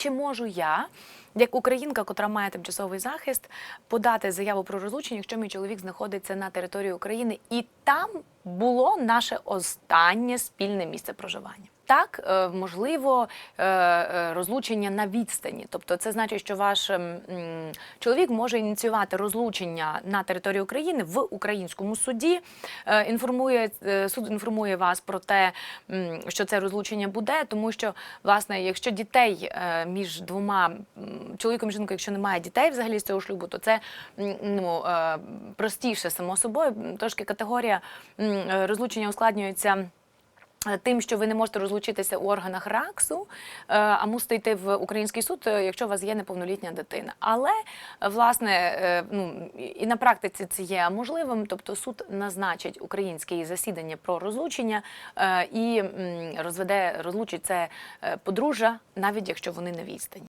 Чи можу я, як українка, котра має тимчасовий захист, подати заяву про розлучення, якщо мій чоловік знаходиться на території України, і там було наше останнє спільне місце проживання? Так, е, можливо, е, е, розлучення на відстані. Тобто, це значить, що ваш ем, чоловік може ініціювати розлучення на території України в українському суді. Інформує суд інформує вас про те, що це розлучення буде, тому що власне, якщо дітей між двома чоловіком і жінкою, якщо немає дітей взагалі з цього шлюбу, то це ну простіше само собою. Трошки категорія розлучення ускладнюється. Е, Тим, що ви не можете розлучитися у органах РАКСу, е, а мусите йти в український суд, е, якщо у вас є неповнолітня дитина. Але власне ну і на практиці це є можливим, тобто суд назначить українське засідання про розлучення і розведе розлучить це подружжя, навіть якщо вони на відстані.